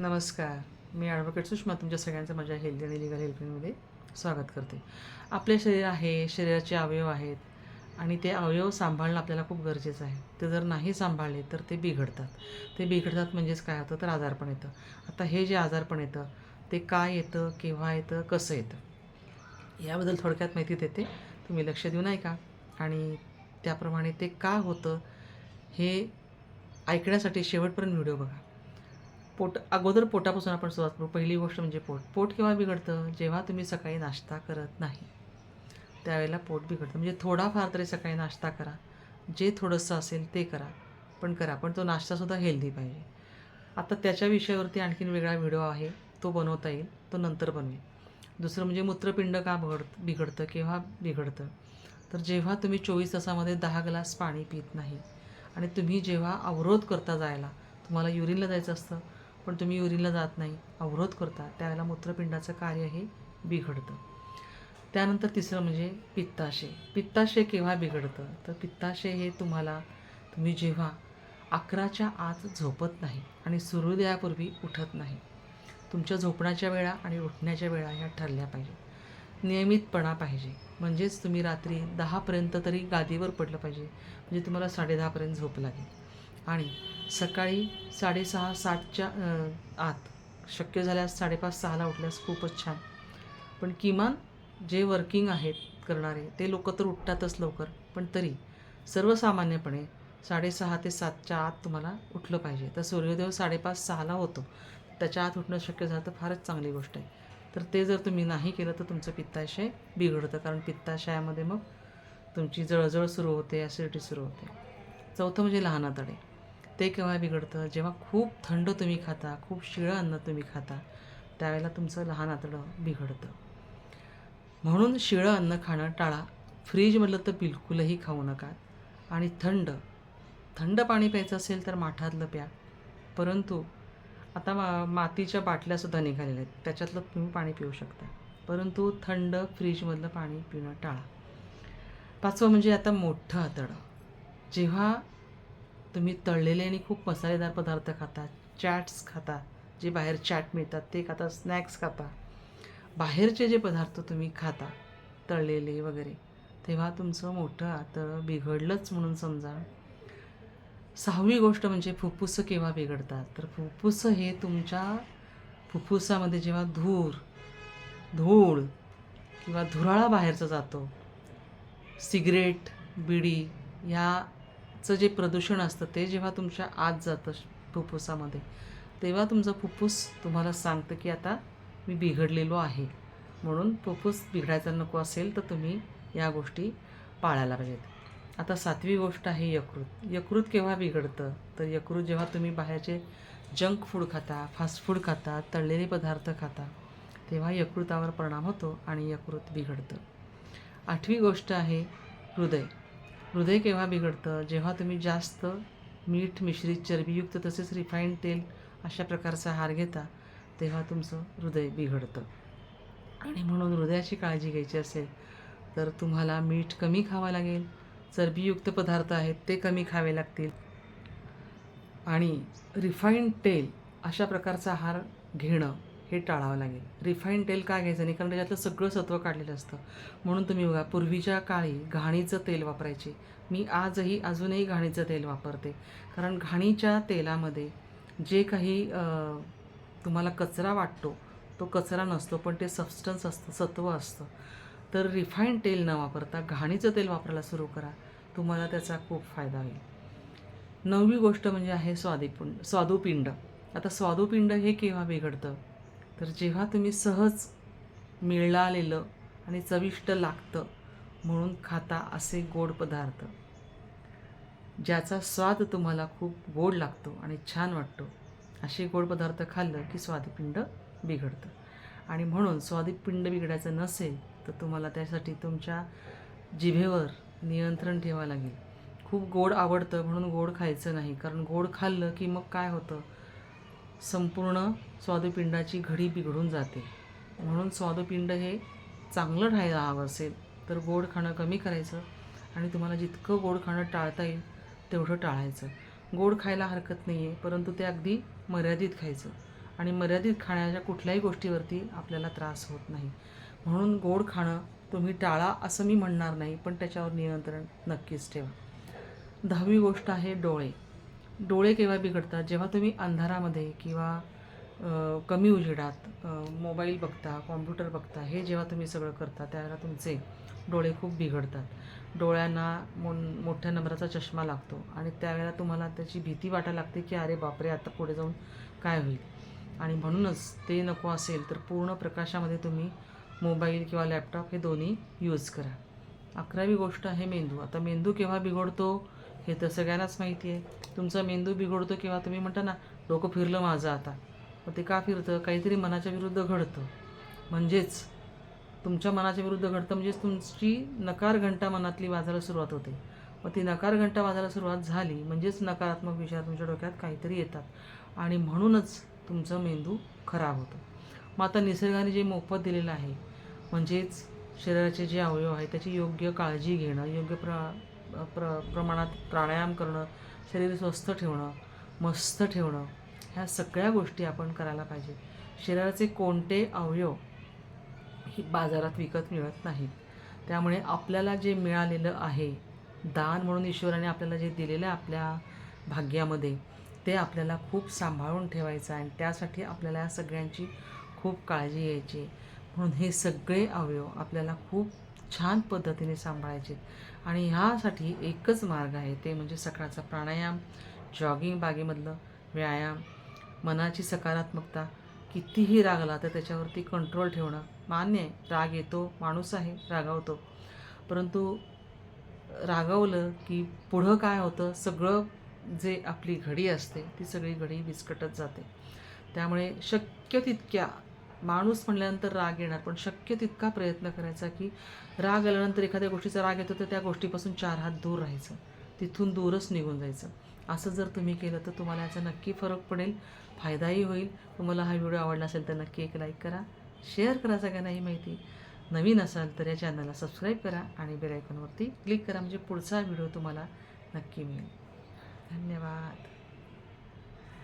नमस्कार. मी ॲडव्होकेट सुषमा तुमच्या सगळ्यांचं माझ्या हेल्दी आणि लिगल हेल्पिंगमध्ये स्वागत करते. आपले शरीर आहे शरीराचे अवयव आहेत आणि ते अवयव सांभाळणं आपल्याला खूप गरजेचं आहे. ते जर नाही सांभाळले तर ते बिघडतात. ते बिघडतात म्हणजेच काय होतं? तर आजारपण येतं. आता हे जे आजारपण येतं ते काय येतं केव्हा येतं कसं येतं? याबद्दल थोडक्यात माहिती देते. तुम्ही लक्ष देऊन ऐका आणि त्याप्रमाणे ते का होतं हे ऐकण्यासाठी शेवटपर्यंत व्हिडिओ बघा. पोट अगोदर पोटापासून आपण सुरुवात करू. पहिली गोष्ट म्हणजे पोट. पोट केव्हा बिघडतं? जेव्हा तुम्ही सकाळी नाश्ता करत नाही त्यावेळेला पोट बिघडतं. म्हणजे थोडाफार तरी सकाळी नाश्ता करा. जे थोडंसं असेल ते करा. पण करा. पण तो नाश्तासुद्धा हेल्दी पाहिजे. आता त्याच्या विषयावरती आणखीन वेगळा व्हिडिओ आहे. तो बनवता येईल. तो नंतर बनवेल दुसरं म्हणजे मूत्रपिंड का बिघड बिघडतं? केव्हा बिघडतं? तर जेव्हा तुम्ही चोवीस तासामध्ये दहा ग्लास पाणी पित नाही आणि तुम्ही जेव्हा अवरोध करता जायला तुम्हाला युरिनला जायचं असतं. पण तुम्ही युरिनला जात नाही अवरोध करता त्यावेळेला मूत्रपिंडाचं कार्य हे बिघडतं. त्यानंतर तिसरं म्हणजे पित्ताशय. पित्ताशय केव्हा बिघडतं? तर पित्ताशय हे तुम्हाला तुम्ही जेव्हा अकराच्या आत झोपत नाही आणि सूर्योदयापूर्वी उठत नाही तुमच्या झोपण्याच्या वेळा आणि उठण्याच्या वेळा ह्या ठरल्या पाहिजे. नियमितपणा पाहिजे. म्हणजेच तुम्ही रात्री दहापर्यंत तरी गादीवर पडलं पाहिजे. म्हणजे तुम्हाला साडेदहापर्यंत झोप लागेल. आणि सकाळी साडेसहा सातच्या आत. शक्य झाल्यास साडेपाच सहाला उठल्यास खूपच छान. पण किमान जे वर्किंग आहेत करणारे ते लोक तर उठतातच लवकर. पण तरी सर्वसामान्यपणे साडेसहा ते सातच्या आत तुम्हाला उठलं पाहिजे. तर सूर्योदय साडेपाच सहाला होतो. त्याच्या आत उठणं शक्य झालं तर फारच चांगली गोष्ट आहे. तर ते जर तुम्ही नाही केलं तर तुमचं पित्ताशय बिघडतं. कारण पित्ताशयामध्ये मग तुमची जळजळ सुरू होते ॲसिडिटी सुरू होते. चौथं म्हणजे लहान आतडे. ते केव्हा बिघडतं? जेव्हा खूप थंड तुम्ही खाता खूप शिळं अन्न तुम्ही खाता त्यावेळेला तुमचं लहान आतडं बिघडतं. म्हणून शिळं अन्न खाणं टाळा. फ्रीजमधलं तर बिलकुलही खाऊ नका. आणि थंड थंड पाणी प्यायचं असेल तर माठातलं प्या. परंतु आता मा मातीच्या बाटल्यासुद्धा निघालेल्या आहेत. त्याच्यातलं तुम्ही पाणी पिऊ शकता. परंतु थंड फ्रीजमधलं पाणी पिणं टाळा. पाचवं म्हणजे आता मोठं आतडं. जेव्हा तुम्ही तळलेले आणि खूप मसालेदार पदार्थ खाता चॅट्स खाता जे बाहेर चॅट मिळतात ते खाता स्नॅक्स खाता. बाहेरचे जे पदार्थ तुम्ही खाता तळलेले वगैरे तेव्हा तुमचं मोठं आतडं बिघडलंच म्हणून समजा. सहावी गोष्ट म्हणजे फुफ्फुसं केव्हा बिघडतात? तर फुफ्फुसं हे तुमच्या फुफ्फुसामध्ये जेव्हा धूर धूळ किंवा धुराळा बाहेरचा जातो सिगरेट बिडी चं जे प्रदूषण असतं ते जेव्हा तुमच्या आत जातं फुफ्फुसामध्ये तेव्हा तुमचं फुफ्फुस तुम्हाला सांगतं की आता मी बिघडलेलो आहे. म्हणून फुफ्फुस बिघडायचा नको असेल तर तुम्ही या गोष्टी पाळायला पाहिजेत. आता सातवी गोष्ट आहे यकृत. यकृत केव्हा बिघडतं? तर यकृत जेव्हा तुम्ही बाहेरचे जंक फूड खाता फास्ट फूड खाता तळलेले पदार्थ खाता तेव्हा यकृतावर परिणाम होतो आणि यकृत बिघडतं. आठवी गोष्ट आहे हृदय. हृदय केव्हा बिघडतं? जेव्हा तुम्ही जास्त मीठ मिश्रित चरबीयुक्त तसेच रिफाईंड तेल अशा प्रकारचा आहार घेता तेव्हा तुमचं हृदय बिघडतं. आणि म्हणून हृदयाची काळजी घ्यायची असेल तर तुम्हाला मीठ कमी खावं लागेल. चरबीयुक्त पदार्थ आहेत ते कमी खावे लागतील. आणि रिफाईंड तेल अशा प्रकारचा आहार घेणं हे टाळावं लागेल. रिफाईन तेल का घ्यायचं? नाही कारण त्याच्यातलं सगळं सत्व काढलेलं असतं. म्हणून तुम्ही बघा पूर्वीच्या काळी घाणीचं तेल वापरायचे. मी आजही अजूनही घाणीचं तेल वापरते. कारण घाणीच्या तेलामध्ये जे काही तुम्हाला कचरा वाटतो तो कचरा नसतो पण ते सबस्टन्स असतं सत्व असतं. तर रिफाईन तेल न वापरता घाणीचं तेल वापरायला सुरू करा. तुम्हाला त्याचा खूप फायदा होईल. नववी गोष्ट म्हणजे आहे स्वादिपुंड स्वादुपिंड. आता स्वादुपिंड हे केव्हा बिघडतं? तर जेव्हा तुम्ही सहज मिळालेलं आणि चविष्ट लागतं म्हणून खाता असे गोड पदार्थ. ज्याचा स्वाद तुम्हाला खूप गोड लागतो आणि छान वाटतो असे गोड पदार्थ खाल्लं की स्वादपिंड बिघडतं. आणि म्हणून स्वादपिंड बिघडायचं नसेल तर तुम्हाला त्यासाठी तुमच्या जिभेवर नियंत्रण ठेवावं लागेल. खूप गोड आवडतं म्हणून गोड खायचं नाही कारण गोड खाल्लं की मग काय होतं? संपूर्ण स्वादुपिंडाची घडी बिघडून जाते. म्हणून स्वादुपिंड हे चांगलं राहायला हवं असेल तर गोड खाणं कमी करायचं आणि तुम्हाला जितकं गोड खाणं टाळता येईल तेवढं टाळायचं. गोड खायला हरकत नाही आहे परंतु ते अगदी मर्यादित खायचं आणि मर्यादित खाण्याच्या कुठल्याही गोष्टीवरती आपल्याला त्रास होत नाही. म्हणून गोड खाणं तुम्ही टाळा असं मी म्हणणार नाही पण त्याच्यावर नियंत्रण नक्कीच ठेवा. दहावी गोष्ट आहे डोळे. डोळे केव्हा बिघडतात? जेव्हा तुम्ही अंधारामध्ये किंवा कमी उजेडात मोबाईल बघता कॉम्प्युटर बघता हे जेव्हा तुम्ही सगळं करता त्यावेळेला तुमचे डोळे खूप बिघडतात. डोळ्यांना मो मोठ्या नंबराचा चष्मा लागतो आणि त्यावेळेला तुम्हाला त्याची भीती वाटायला लागते की अरे बापरे आता पुढे जाऊन काय होईल? आणि म्हणूनच ते नको असेल तर पूर्ण प्रकाशामध्ये तुम्ही मोबाईल किंवा लॅपटॉप हे दोन्ही यूज करा. अकरावी गोष्ट आहे मेंदू. आता मेंदू केव्हा बिघडतो? हे तर सगळ्यांनाच माहिती आहे. तुमचा मेंदू बिघडतो किंवा तुम्ही म्हणता ना डोकं फिरलं माझं आता. मग ते का फिरतं? काहीतरी मनाच्या विरुद्ध घडतं. म्हणजेच तुमच्या मनाच्या विरुद्ध घडतं म्हणजेच तुमची नकार घंटा मनातली वाजायला सुरुवात होते. मग ती नकार घंटा वाजायला सुरुवात झाली म्हणजेच नकारात्मक विचार तुमच्या डोक्यात काहीतरी येतात. आणि म्हणूनच तुमचं मेंदू खराब होतं. मग आता निसर्गाने जे मोफत दिलेलं आहे म्हणजेच शरीराचे जे अवयव आहे त्याची योग्य काळजी घेणं योग्य प्र प्र प्रमाणात प्राणायाम करणं शरीर स्वस्थ ठेवणं मस्त ठेवणं ह्या सगळ्या गोष्टी आपण करायला पाहिजे. शरीराचे कोणते अवयव ही बाजारात विकत मिळत नाहीत. त्यामुळे आपल्याला जे मिळालेलं आहे दान म्हणून ईश्वराने आपल्याला जे दिलेलं आहे आपल्या भाग्यामध्ये ते आपल्याला खूप सांभाळून ठेवायचं आहे आणि त्यासाठी आपल्याला या सगळ्यांची खूप काळजी घ्यायची म्हणून हे सगळे अवयव आपल्याला खूप छान पद्धतीने सांभाळायचे. आणि ह्यासाठी एकच मार्ग आहे ते म्हणजे सकाळचा प्राणायाम जॉगिंग बागेमधलं व्यायाम मनाची सकारात्मकता. कितीही राग आला तर त्याच्यावरती कंट्रोल ठेवणं. मान्य आहे राग येतो माणूस आहे रागावतो. परंतु रागावलं की पुढं काय होतं सगळं जे आपली घडी असते ती सगळी घडी विस्कटत जाते. त्यामुळे शक्य तितक्या माणूस म्हणल्यानंतर राग येणार. पण शक्य तितका प्रयत्न करायचा की राग आल्यानंतर एखाद्या गोष्टीचा राग येतो तर त्या गोष्टीपासून चार हात दूर राहायचं. तिथून दूरच निघून जायचं. असं जर तुम्ही केलं तर तुम्हाला याचा नक्की फरक पडेल फायदाही होईल. तुम्हाला हा व्हिडिओ आवडला असेल तर नक्की एक लाईक करा शेअर करा सगळ्यांना ही माहिती. नवीन असाल तर या चॅनलला सबस्क्राईब करा आणि बेल आयकॉनवरती क्लिक करा म्हणजे पुढचा व्हिडिओ तुम्हाला नक्की मिळेल. धन्यवाद.